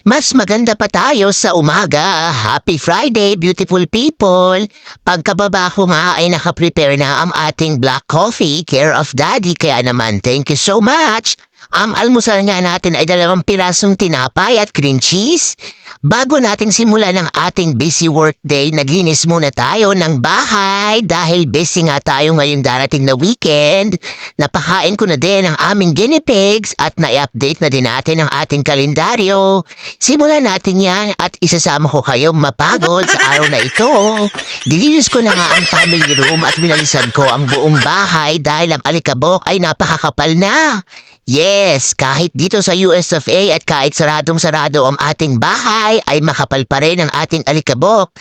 Mas maganda pa tayo sa umaga. Happy Friday, beautiful people. Pagkababa ko nga ay nakaprepare na ang ating black coffee, care of daddy. Kaya naman, thank you so much. Ang almusal nga natin ay dalawang pirasong tinapay at cream cheese. Bago natin simulan ang ating busy workday, naglinis muna tayo ng bahay dahil busy nga tayo ngayong darating na weekend. Napakain ko na din ang aming guinea pigs at na-update na din natin ang ating kalendaryo. Simulan natin yan at isasama ko kayong mapagod sa araw na ito. Dilinis ko na nga ang family room at minalisan ko ang buong bahay dahil ang alikabok ay napakakapal na. Yes, kahit dito sa US of A at kahit saradong-sarado ang ating bahay ay makapal pa rin ang ating alikabok.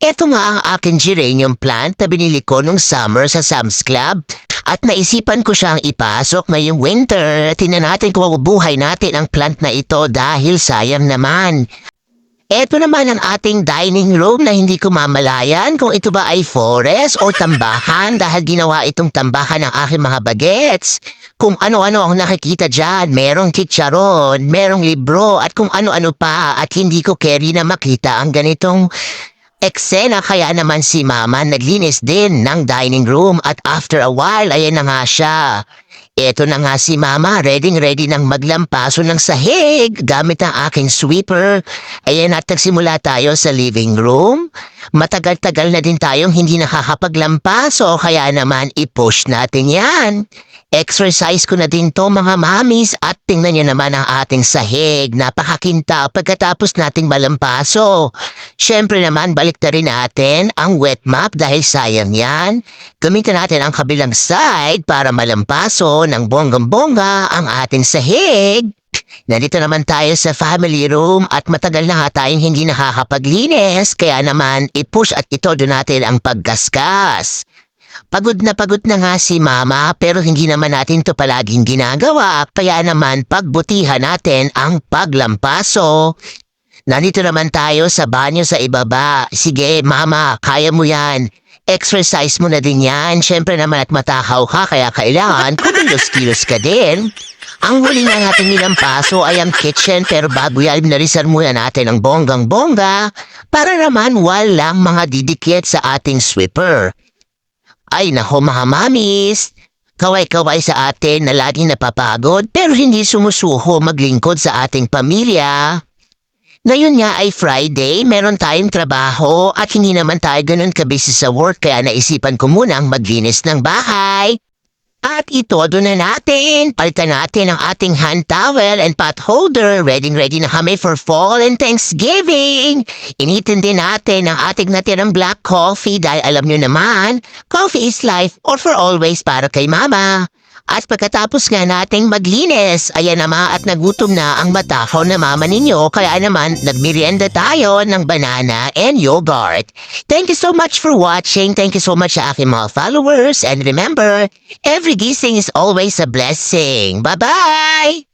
Ito nga ang aking geranium plant na binili ko nung summer sa Sam's Club. At naisipan ko siyang ipasok ngayong winter. Tingnan natin kung mabubuhay natin ang plant na ito dahil sayang naman. Ito naman ang ating dining room na hindi ko mamalayan kung ito ba ay forest o tambahan dahil ginawa itong tambahan ng aking mga bagets. Kung ano-ano ang nakikita dyan, merong chicharon, merong libro at kung ano-ano pa at hindi ko carry na makita ang ganitong eksena kaya naman si mama naglinis din ng dining room at after a while ayan na nga siya. Ito na nga si Mama, ready-ready nang maglampaso ng sahig gamit ang aking sweeper. Ayan at nagsimula tayo sa living room. Matagal-tagal na din tayong hindi nakakapaglampaso kaya naman i-push natin yan. Exercise ko na din to mga mamis at tingnan niyo naman ang ating sahig. Napakakinta pagkatapos nating malampaso. Siyempre naman balik na rin natin ang wet map dahil sayang yan. Gamitin natin ang kabilang side para malampaso ng bonggang-bongga ang ating sahig. Nandito naman tayo sa family room at matagal na nga tayong hindi nakakapaglinis kaya naman i-push at ito natin ang paggasgas. Pagod na pagod na nga si mama pero hindi naman natin to palaging ginagawa kaya naman pagbutihan natin ang paglampaso. Nandito naman tayo sa banyo sa ibaba. Sige mama, kaya mo yan. Exercise mo na din yan. Siyempre naman at matakaw ka kaya kailangan kumilos-kilos ka din. Ang huli na natin nilampaso ay ang kitchen pero bago yan narisan muna natin ang bonggang-bongga para naman walang mga didikit sa ating sweeper. Ay nako mga mamis, kaway-kaway sa atin na laging napapagod pero hindi sumusuho maglingkod sa ating pamilya. Ngayon nga ay Friday, meron tayong trabaho at hindi naman tayo ganun kabisi sa work kaya naisipan ko munang maglinis ng bahay. At ito doon na natin. Palitan natin ang ating hand towel and pot holder. Ready ready na kami for fall and Thanksgiving. Initin din natin ang ating natirang black coffee dahil alam nyo naman, coffee is life or for always para kay mama. At pagkatapos nga nating maglinis, ayan naman at nagutom na ang matakaw na mama ninyo kaya naman nagmerienda tayo ng banana and yogurt. Thank you so much for watching. Thank you so much sa aking mga followers. And remember, every gising is always a blessing. Bye-bye!